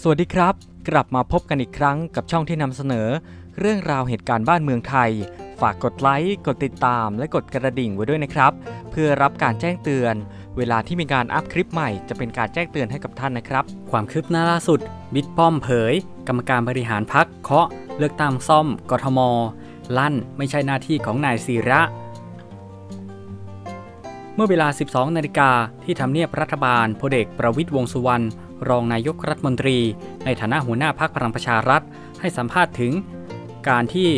สวัสดีครับ กลับมาพบกันอีกครั้งกับช่องที่นำเสนอ เรื่องราวเหตุการณ์บ้านเมืองไทย ฝากกดไลค์กดติดตาม และกดกระดิ่งไว้ด้วยนะครับ เพื่อรับการแจ้งเตือน เวลาที่มีการอัพคลิปใหม่จะเป็นการแจ้งเตือนให้กับท่านนะครับ ความคืบหน้าล่าสุด บิ๊กป้อมเผย กรรมการบริหารพักเคาะ เลือกตั้งซ่อม กทม ลั่นไม่ใช่หน้าที่ของนายศิระเมื่อเวลา 12 นาฬิกาที่ทำเนียบรัฐบาลพลเอกประวิตยวงษ์สุวรรณ รองนายกรัฐมนตรี ในฐานะหัวหน้าพักพลังประชารัฐ ให้สัมภาษณ์ถึง การที่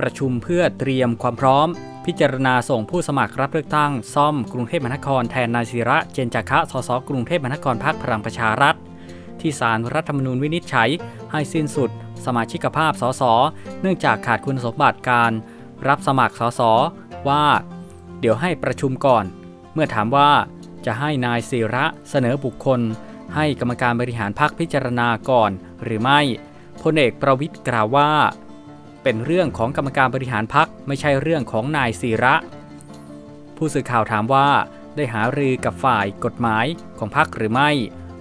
ประชุมเพื่อเตรียมความพร้อม พิจารณาส่งผู้สมัครรับเลือกตั้ง ซ่อมกรุงเทพมหานครแทนนายศิระเจนจาคะสสกรุงเทพมหานครพักพลังประชารัฐ ที่ศาลรัฐธรรมนูญวินิจฉัย ให้สิ้นสุด สมาชิกภาพสสเนื่องจากขาดคุณสมบัติการรับสมัครสสว่า เดี๋ยวให้ประชุมก่อน เมื่อถามว่าจะให้นายศิระเสนอบุคคล ให้กรรมการบริหารพักพิจารณาก่อน หรือไม่พลเอกประวิทย์กล่าวว่า เป็นเรื่องของกรรมการบริหารพักไม่ใช่เรื่องของนายศิระ ผู้สื่อข่าวถามว่า ได้หารือกับฝ่ายกฎหมายของพักหรือไม่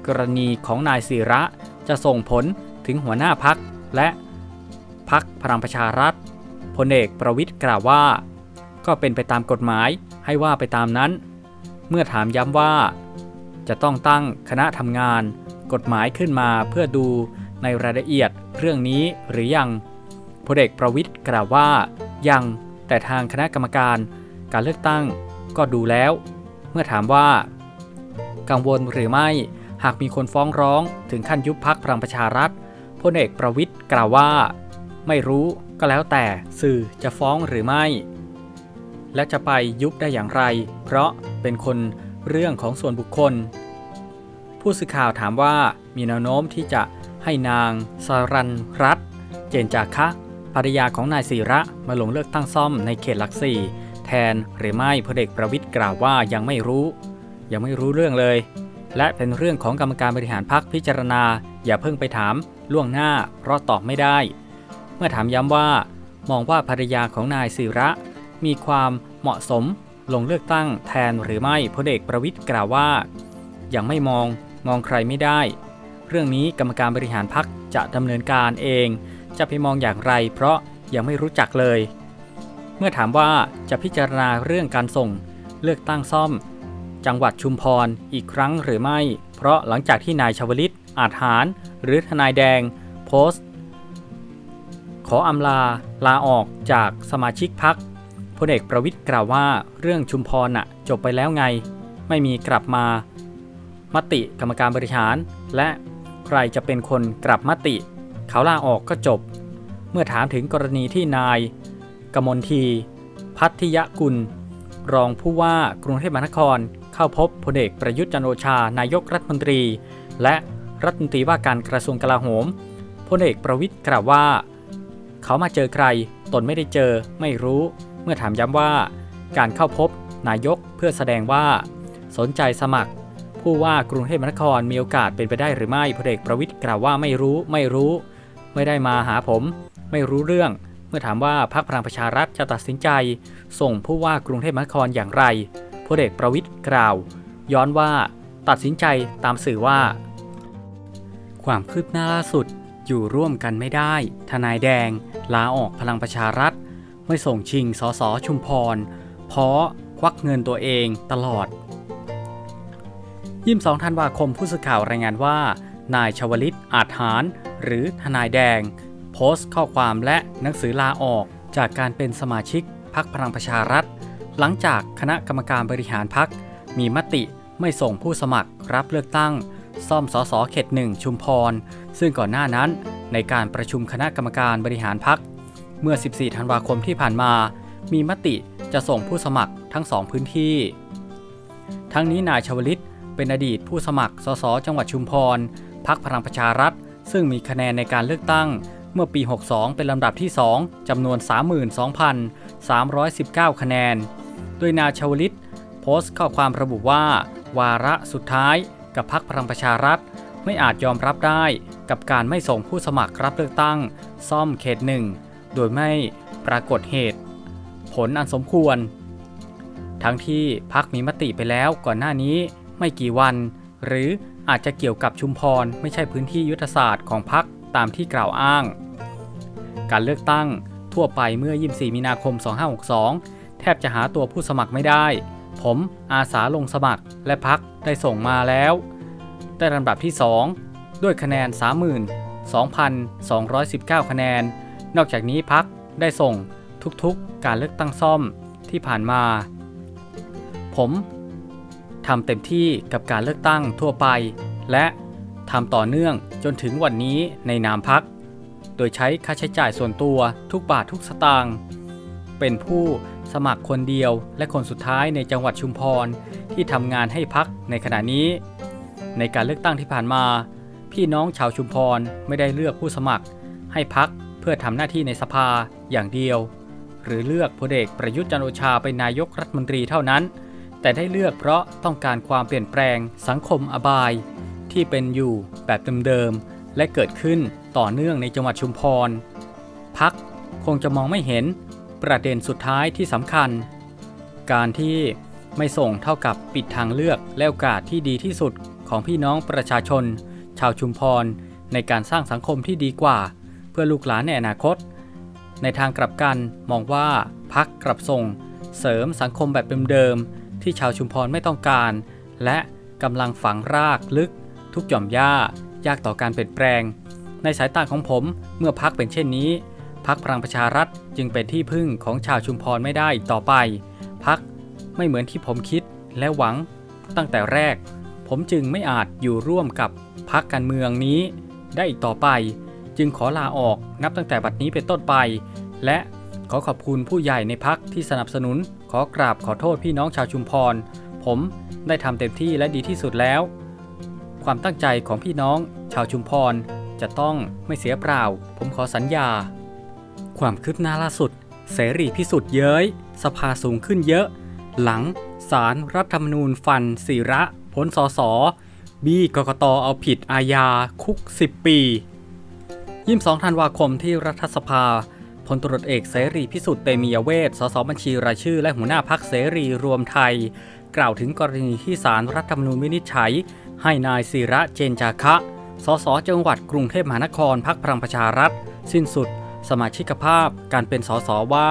กรณีของนายศิระจะส่งผลถึงหัวหน้าพักและพักพลังประชารัฐพลเอกประวิทย์กล่าวว่า ก็เป็นไปตามกฎหมายให้ว่าไปตามนั้น เมื่อถามย้ำว่า จะต้องตั้งคณะทำงาน กฎหมายขึ้นมาเพื่อดูในรายละเอียดเรื่องนี้หรือยังพลเอกประวิทย์กล่าวว่า ยังแต่ทางคณะกรรมการ การเลือกตั้งก็ดูแล้ว เมื่อถามว่า กังวลหรือไม่หากมีคนฟ้องร้องถึงขั้นยุบพักพลังประชารัฐพลเอกประวิทย์กล่าวว่า ไม่รู้ก็แล้วแต่สื่อจะฟ้องหรือไม่ และจะไปยุบได้อย่างไร เพราะเป็นคน เรื่องของส่วนบุคคล ผู้สื่อข่าวถามว่ามีแนวโน้มที่จะให้นางสรันรัตเจนจาคะภรรยาของนายศิระมาลงเลือกตั้งซ่อมในเขตหลักสี่แทนหรือไม่พลเอกประวิทย์กล่าวว่ายังไม่รู้ ยังไม่รู้เรื่องเลย และเป็นเรื่องของกรรมการบริหารพักพิจารณา อย่าเพิ่งไปถามล่วงหน้า เพราะตอบไม่ได้ เมื่อถามย้ำว่า มองว่าภรรยาของนายศิระ มีความเหมาะสม ลงเลือกตั้งแทนหรือไม่พลเอกประวิทย์กล่าวว่า ยังไม่มองมองใครไม่ได้ เรื่องนี้กรรมการบริหารพักจะดำเนินการเอง จะไปมองอย่างไรเพราะยังไม่รู้จักเลย เมื่อถามว่าจะพิจารณาเรื่องการส่งเลือกตั้งซ่อม จังหวัดชุมพรอีกครั้งหรือไม่ เพราะหลังจากที่นายชวลิต อาจหาร หรือทนายแดง โพสต์ ขออำลาลาออกจากสมาชิกพัก พลเอกประวิทย์กล่าวว่าเรื่องชุมพรน่ะจบไปแล้วไง ไม่มีกลับมา มติกรรมการบริหาร และใครจะเป็นคนกลับมติ เขาลาออกก็จบ เมื่อถามถึงกรณีที่นาย กมลที พัทยกุล รองผู้ว่ากรุงเทพมหานคร เข้าพบพลเอกประยุทธ์จันโอชานายกรัฐมนตรี และรัฐมนตรีว่าการกระทรวงกลาโหมพลเอกประวิทย์กล่าวว่า เขามาเจอใคร ตนไม่ได้เจอไม่รู้ เมื่อถามย้ำว่าการเข้าพบนายกเพื่อแสดงว่า สนใจสมัคร ผู้ว่ากรุงเทพมหานครมีโอกาสเป็นไปได้หรือไม่พลเอกประวิทย์กล่าวว่าไม่รู้ไม่รู้ ไม่ได้มาหาผม ไม่รู้เรื่อง เมื่อถามว่าพรรคพลังประชารัฐจะตัดสินใจ ส่งผู้ว่ากรุงเทพมหานครอย่างไรพลเอกประวิทย์กล่าว ย้อนว่า ตัดสินใจตามสื่อว่า ความคืบหน้าล่าสุดอยู่ร่วมกันไม่ได้ ทนายแดง ลาออกพลังประชารัฐ ไม่ส่งชิงสสชุมพร เพราะควักเงินตัวเองตลอด 22ธันวาคมผู้สื่อข่าวรายงานว่า นายชวลิตอาจหาร หรือทนายแดง โพสต์ข้อความและหนังสือลาออกจากการเป็นสมาชิกพักพลังประชารัฐ หลังจากคณะกรรมการบริหารพักมีมติไม่ส่งผู้สมัครรับเลือกตั้ง ซ่อมสสเขตหนึ่งชุมพร ซึ่งก่อนหน้านั้นในการประชุมคณะกรรมการบริหารพัก เมื่อ 14 ธันวาคมที่ผ่านมา มีมติจะส่งผู้สมัครทั้งสองพื้นที่ ทั้งนี้นายชวลิตเป็นอดีตผู้สมัครสสจังหวัดชุมพรพักพลังประชารัฐ ซึ่งมีคะแนนในการเลือกตั้งเมื่อปี 62 เป็นลำดับที่ 2 จำนวน 32,319 คะแนน โดยนายชวลิต โพสต์ข้อความระบุว่า วาระสุดท้ายกับพักพลังประชารัฐ ไม่อาจยอมรับได้กับการไม่ส่งผู้สมัครรับเลือกตั้ง ซ่อมเขตหนึ่ง โดยไม่ปรากฏเหตุ ผลอันสมควร ทั้งที่พักมีมติไปแล้วก่อนหน้านี้ไม่กี่วัน หรืออาจจะเกี่ยวกับชุมพรไม่ใช่พื้นที่ยุทธศาสตร์ของพรรคตามที่กล่าวอ้าง การเลือกตั้งทั่วไปเมื่อ 24 มีนาคม 2562 แทบจะหาตัวผู้สมัครไม่ได้ ผมอาสาลงสมัครและพักได้ส่งมาแล้ว ได้ลำดับที่ 2 ด้วยคะแนน 32,219 คะแนน นอกจากนี้พักได้ส่งทุกๆการเลือกตั้งซ่อมที่ผ่านมา ผมทำเต็มที่กับการเลือกตั้งทั่วไป และทำต่อเนื่องจนถึงวันนี้ในนามพัก โดยใช้ค่าใช้จ่ายส่วนตัวทุกบาททุกสตางค์เป็นผู้สมัครคนเดียวและคนสุดท้ายในจังหวัดชุมพรที่ทำงานให้พักในขณะนี้ ในการเลือกตั้งที่ผ่านมา พี่น้องชาวชุมพรไม่ได้เลือกผู้สมัครให้พัก เพื่อทำหน้าที่ในสภาอย่างเดียว หรือเลือกพลเอกประยุทธ์จันโอชาเป็นนายกรัฐมนตรีเท่านั้น แต่ได้เลือกเพราะต้องการความเปลี่ยนแปลงสังคมอบาย ที่เป็นอยู่แบบเดิมๆและเกิดขึ้นต่อเนื่องในจังหวัดชุมพรพักคงจะมองไม่เห็นประเด็นสุดท้ายที่สำคัญ การที่ไม่ส่งเท่ากับปิดทางเลือกและโอกาสที่ดีที่สุดของพี่น้องประชาชน ชาวชุมพร ในการสร้างสังคมที่ดีกว่า เพื่อลูกหลานในอนาคต ในทางกลับกันมองว่าพักกลับส่ง เสริมสังคมแบบเดิมๆที่ชาวชุมพรไม่ต้องการ และกำลังฝังรากลึก ทุกหย่อมหญ้ายากต่อการเปลี่ยนแปลง ในสายตาของผมเมื่อพักเป็นเช่นนี้พักพลังประชารัฐจึงเป็นที่พึ่งของชาวชุมพรไม่ได้อีกต่อไป พักไม่เหมือนที่ผมคิดและหวังตั้งแต่แรก ผมจึงไม่อาจอยู่ร่วมกับพักการเมืองนี้ได้อีกต่อไป จึงขอลาออกนับตั้งแต่บัดนี้เป็นต้นไป และขอขอบคุณผู้ใหญ่ในพักที่สนับสนุน ขอกราบขอโทษพี่น้องชาวชุมพร ผมได้ทำเต็มที่และดีที่สุดแล้ว ความตั้งใจของพี่น้องชาวชุมพรจะต้องไม่เสียเปล่า ผมขอสัญญา ความคืบหน้าล่าสุด เสรีพิสุทธิ์เย้ย สภาสูงขึ้นเยอะ หลังสารรัฐธรรมนูญฟันศิระพ้นสสบีกกตเอาผิดอาญาคุก 10 ปี 22 ธันวาคมที่รัฐสภาพลตรวจเอกเสรีพิสุทธิ์เตมียเวทสสบัญชีรายชื่อ และหัวหน้าพักเสรีรวมไทย กล่าวถึงกรณีที่สารรัฐธรรมนูญวินิจฉัย ให้นายศิระเจนจาคะ สสจังหวัดกรุงเทพมหานครพักพลังประชารัฐ สิ้นสุด สมาชิกภาพการเป็นสสว่า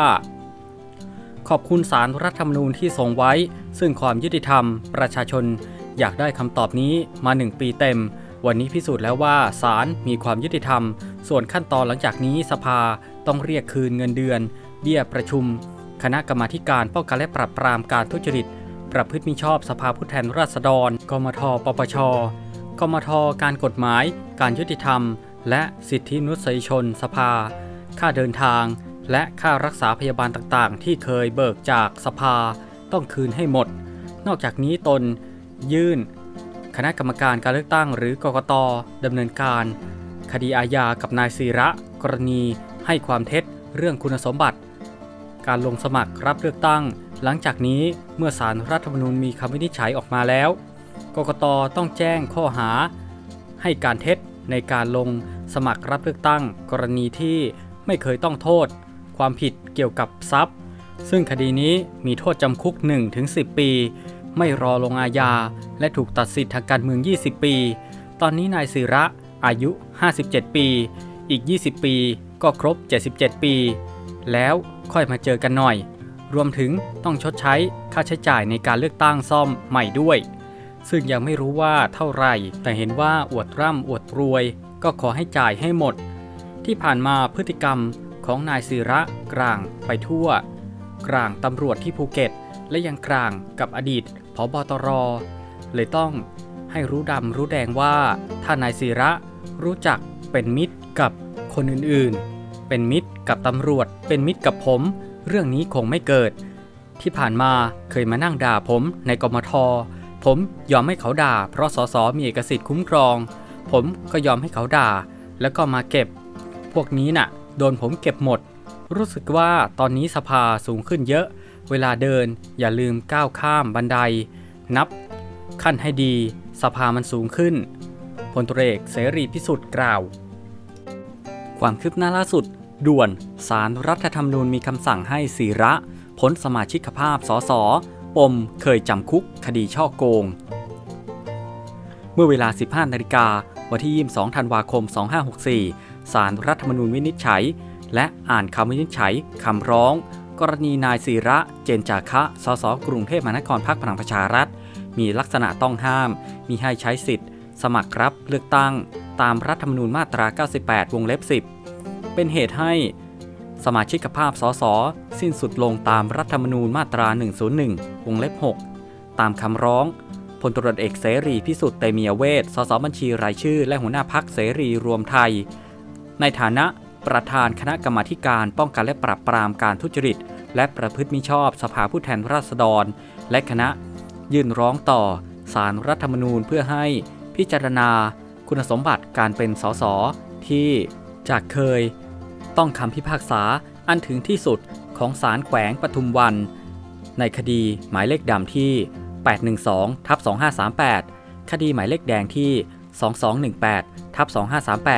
ขอบคุณสารรัฐธรรมนูญที่ทรงไว้ ซึ่งความยุติธรรม ประชาชน อยากได้คำตอบนี้มาหนึ่งปีเต็ม วันนี้พิสูจน์แล้วว่าศาลมีความยุติธรรม ส่วนขั้นตอนหลังจากนี้สภาต้องเรียกคืนเงินเดือน เบี้ยประชุม คณะกรรมาธิการป้องกันและปราบปรามการทุจริต ประพฤติมิชอบสภาผู้แทนราษฎร กมทปปชกมทการกฎหมาย การยุติธรรม และสิทธิมนุษยชนสภา ค่าเดินทาง และค่ารักษาพยาบาลต่างๆ ที่เคยเบิกจากสภา ต้องคืนให้หมด นอกจากนี้ตน ยื่น คณะกรรมการการเลือกตั้งหรือกกตดำเนินการ คดีอาญากับนายศิระ กรณีให้ความเท็จเรื่องคุณสมบัติ การลงสมัครรับเลือกตั้ง หลังจากนี้เมื่อสารรัฐธรรมนูญมีคำวินิจฉัยออกมาแล้ว กกตต้องแจ้งข้อหา ให้การเท็จในการลงสมัครรับเลือกตั้ง กรณีที่ไม่เคยต้องโทษ ความผิดเกี่ยวกับทรัพย์ ซึ่งคดีนี้มีโทษจำคุก 1-10 ปี ไม่รอลงอาญา และถูกตัดสิทธิทางการเมือง 20 ปี ตอนนี้นายศิระ อายุ 57 ปี อีก 20 ปีก็ครบ 77 ปี แล้วค่อยมาเจอกันหน่อย รวมถึงต้องชดใช้ค่าใช้จ่ายในการเลือกตั้งซ่อมใหม่ด้วย ซึ่งยังไม่รู้ว่าเท่าไหร่ แต่เห็นว่าอวดร่ำอวดรวย ก็ขอให้จ่ายให้หมด ที่ผ่านมาพฤติกรรมของนายศิระกลางไปทั่ว กลางตำรวจที่ภูเก็ต และยังกลางกับอดีตผบตร เลยต้องให้รู้ดำรู้แดงว่าถ้านายศิระ รู้จักเป็นมิตรกับคนอื่นๆ เป็นมิตรกับตำรวจ เป็นมิตรกับผม เรื่องนี้คงไม่เกิด ที่ผ่านมาเคยมานั่งด่าผมในกมท ผมยอมให้เขาด่า เพราะสสมีเอกสิทธิ์คุ้มครอง ผมก็ยอมให้เขาด่า แล้วก็มาเก็บ พวกนี้น่ะ โดนผมเก็บหมด รู้สึกว่าตอนนี้สภาสูงขึ้นเยอะ เวลาเดินอย่าลืมก้าวข้ามบันได นับขั้นให้ดี สภามันสูงขึ้น พลตุเอกเสรีพิสุทธิ์กล่าว ความคืบหน้าล่าสุด ด่วน สารรัฐธรรมนูญมีคำสั่งให้ศิระพ้นสมาชิกภาพสสปมเคยจำคุกคดีช่อโกง เมื่อเวลา 15 นาฬิกาวันที่ 22 ธันวาคม 2564ศาลรัฐธรรมนูญวินิจฉัย และอ่านคำวินิจฉัยคำร้อง กรณีนายศิระเจนจาคะ สสกรุงเทพมหานครพรรคพลังประชารัฐ มีลักษณะต้องห้าม มีให้ใช้สิทธิ์ สมัครรับเลือกตั้งตามรัฐธรรมนูญมาตรา 98 วงเล็บ 10 เป็นเหตุให้สมาชิกภาพสสสิ้นสุดลงตามรัฐธรรมนูญมาตรา 101 วงเล็บ 6 ตามคำร้องพลตรวจเอกเสรีพิสุทธิ์เตมียเวทสสบัญชีรายชื่อ และหัวหน้าพักเสรีรวมไทย ในฐานะประธานคณะกรรมาการป้องกันและปราบปรามการทุจริต และประพฤติมิชอบสภาผู้แทนราษฎร และคณะยื่นร้องต่อสารรัฐธรรมนูญเพื่อให้ พิจารณาคุณสมบัติการเป็นสสที่จากเคย ต้องคำพิพากษาอันถึงที่สุดของศาลแขวงปทุมวัน ในคดีหมายเลขดำที่ 812ทับ2538 คดีหมายเลขแดงที่ 2218ทับ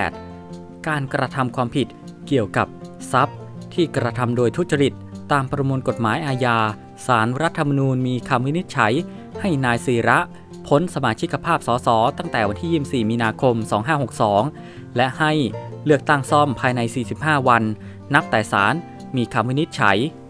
2538 การกระทำความผิดเกี่ยวกับทรัพย์ที่กระทำโดยทุจริตตามประมวลกฎหมายอาญา สารรัฐธรรมนูญมีคำวินิจฉัยให้นายศิระ พ้นสมาชิกภาพสสตั้งแต่วันที่ 24 มีนาคม 2562 และให้เลือกตั้งซ่อมภายใน 45 วัน นับแต่ศาลมีคำวินิจฉัย